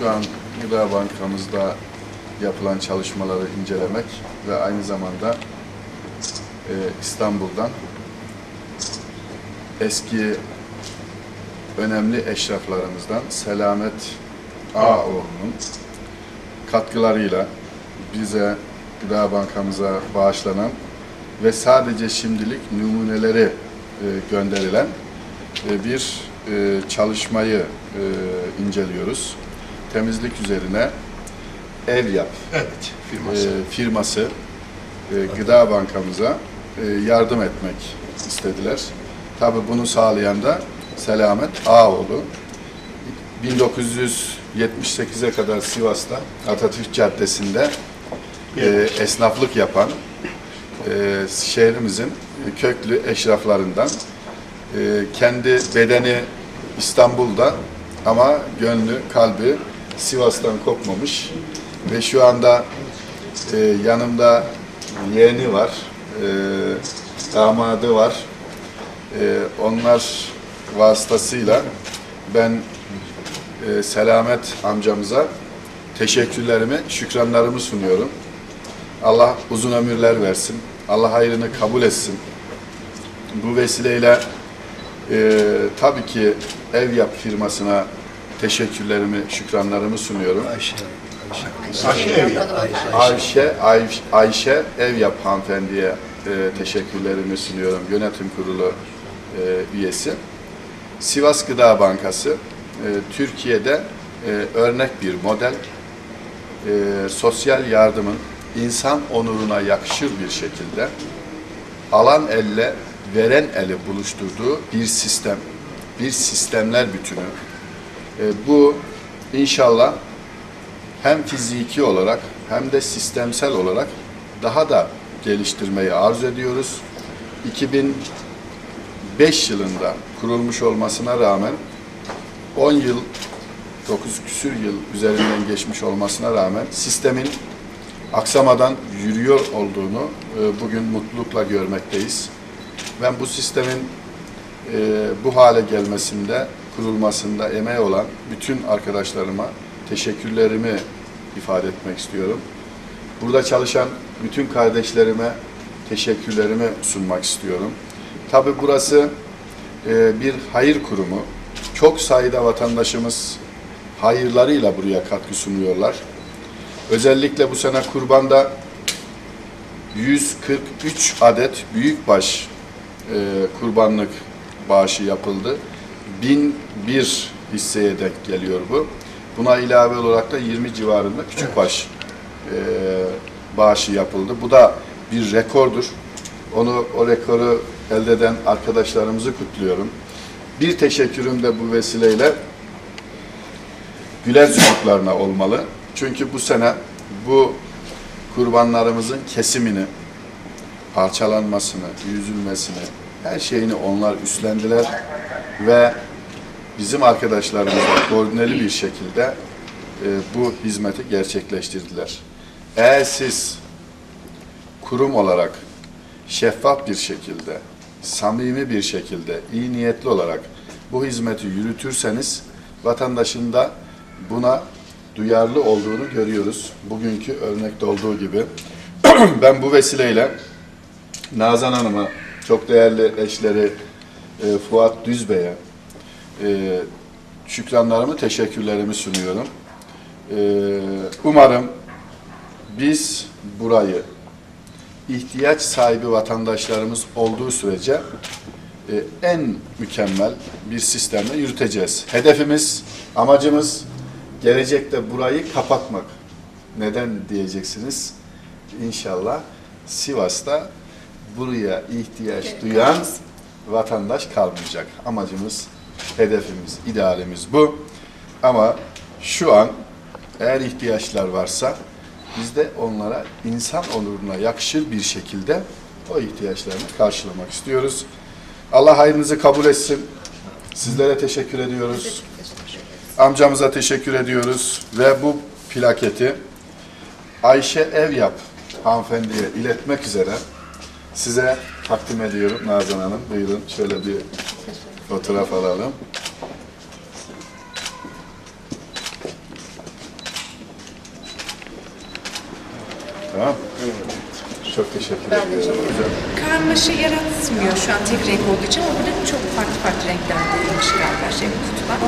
şu an Gıda Bankamızda yapılan çalışmaları incelemek ve aynı zamanda e, İstanbul'dan eski önemli eşraflarımızdan Selamet Ağoğlu'nun katkılarıyla bize Gıda Bankamıza bağışlanan ve sadece şimdilik numuneleri e, gönderilen e, bir e, çalışmayı e, inceliyoruz. Temizlik üzerine ev yap Evet, e, firması. firması e, Gıda Bankamıza e, yardım etmek istediler. Tabii bunu sağlayan da Selamet Ağoğlu. 1978'e kadar Sivas'ta Atatürk Caddesi'nde e, esnaflık yapan e, şehrimizin köklü eşraflarından e, kendi bedeni İstanbul'da ama gönlü, kalbi Sivas'tan kopmamış ve şu anda e, yanımda yeğeni var, e, damadı var. E, onlar vasıtasıyla ben e, Selamet amcamıza teşekkürlerimi, şükranlarımı sunuyorum. Allah uzun ömürler versin. Allah hayrını kabul etsin. Bu vesileyle e, tabii ki ev yap firmasına teşekkürlerimi, şükranlarımı sunuyorum. Ayşe. Ayşe. Ayşe. Ayşe, Ayşe, Ayşe Ev Yap hanımefendiye e, teşekkürlerimi sunuyorum. Yönetim kurulu e, üyesi. Sivas Gıda Bankası e, Türkiye'de e, örnek bir model. E, sosyal yardımın insan onuruna yakışır bir şekilde alan elle veren eli buluşturduğu bir sistem, bir sistemler bütünü. E, bu inşallah hem fiziki olarak hem de sistemsel olarak daha da geliştirmeyi arzu ediyoruz. 2005 yılında kurulmuş olmasına rağmen 10 yıl, 9 küsür yıl üzerinden geçmiş olmasına rağmen sistemin aksamadan yürüyor olduğunu e, bugün mutlulukla görmekteyiz. Ben bu sistemin e, bu hale gelmesinde, kurulmasında emeği olan bütün arkadaşlarıma teşekkürlerimi ifade etmek istiyorum. Burada çalışan bütün kardeşlerime teşekkürlerimi sunmak istiyorum. Tabii burası e, bir hayır kurumu. Çok sayıda vatandaşımız hayırlarıyla buraya katkı sunuyorlar. Özellikle bu sene kurbanda 143 adet büyükbaş e, kurbanlık bağışı yapıldı. 1001 hisseye denk geliyor bu. Buna ilave olarak da 20 civarında küçükbaş e, bağışı yapıldı. Bu da bir rekordur. Onu o rekoru elde eden arkadaşlarımızı kutluyorum. Bir teşekkürüm de bu vesileyle güler çocuklarına olmalı. Çünkü bu sene bu kurbanlarımızın kesimini, parçalanmasını, yüzülmesini, her şeyini onlar üstlendiler ve bizim arkadaşlarımızla koordineli bir şekilde e, bu hizmeti gerçekleştirdiler. Eğer siz kurum olarak şeffaf bir şekilde, samimi bir şekilde, iyi niyetli olarak bu hizmeti yürütürseniz vatandaşın da buna duyarlı olduğunu görüyoruz. Bugünkü örnekte olduğu gibi. ben bu vesileyle Nazan Hanım'a, çok değerli eşleri e, Fuat Düzbey'e e, şükranlarımı, teşekkürlerimi sunuyorum. E, umarım biz burayı ihtiyaç sahibi vatandaşlarımız olduğu sürece e, en mükemmel bir sistemle yürüteceğiz. Hedefimiz, amacımız gelecekte burayı kapatmak. Neden diyeceksiniz? İnşallah Sivas'ta buraya ihtiyaç duyan vatandaş kalmayacak. Amacımız, hedefimiz, idealimiz bu. Ama şu an eğer ihtiyaçlar varsa biz de onlara insan onuruna yakışır bir şekilde o ihtiyaçlarını karşılamak istiyoruz. Allah hayrınızı kabul etsin. Sizlere teşekkür ediyoruz. Amcamıza teşekkür ediyoruz ve bu plaketi Ayşe Evyap hanımefendiye iletmek üzere size takdim ediyorum Nazan Hanım. Buyurun şöyle bir Fotoğraf alalım. Tamam. Evet. Çok teşekkür ben ediyorum hocam. Karmaşa yaratmıyor şu an tek renk olduğu için ama burada çok farklı farklı renklerde inşirerler, şey kutular.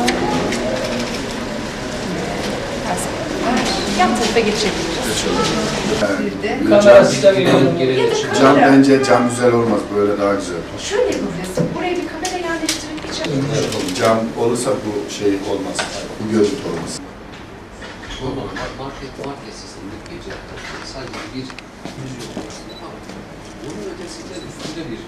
Ee, yan tarafa geçebiliriz. Geçelim. Yani, cam, cam bence cam güzel olmaz. Böyle daha güzel. Şöyle bir. Cam olursa bu şey olmaz. Bu görüntü olmaz. Market market sisteminde gece sadece bir yüz olmasında ama onun ötesinde üstünde bir